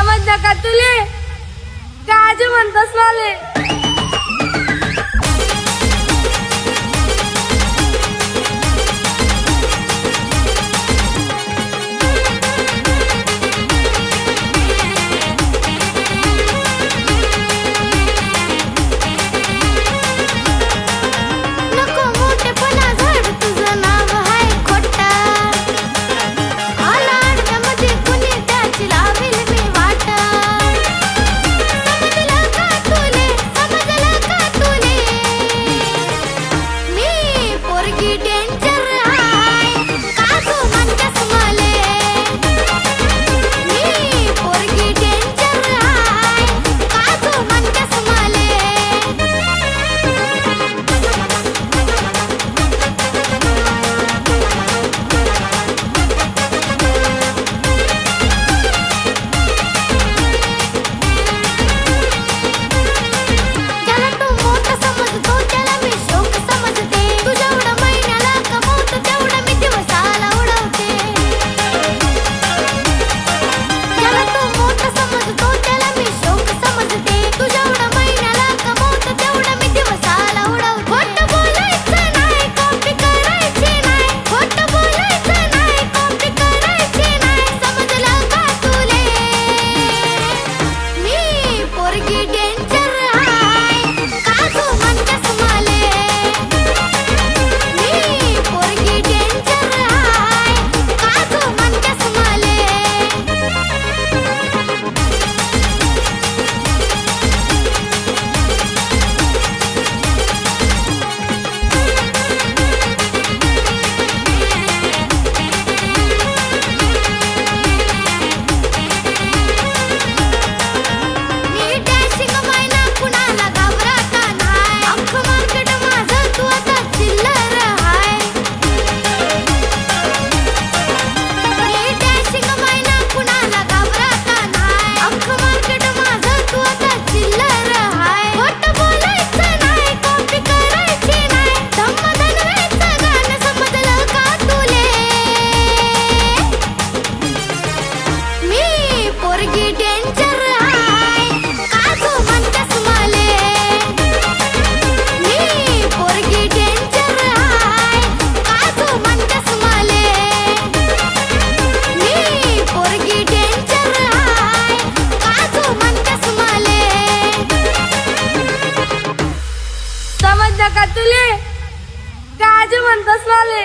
समजलं का तुले. काजू म्हणतस माले. तुले काजी म्हणतस माले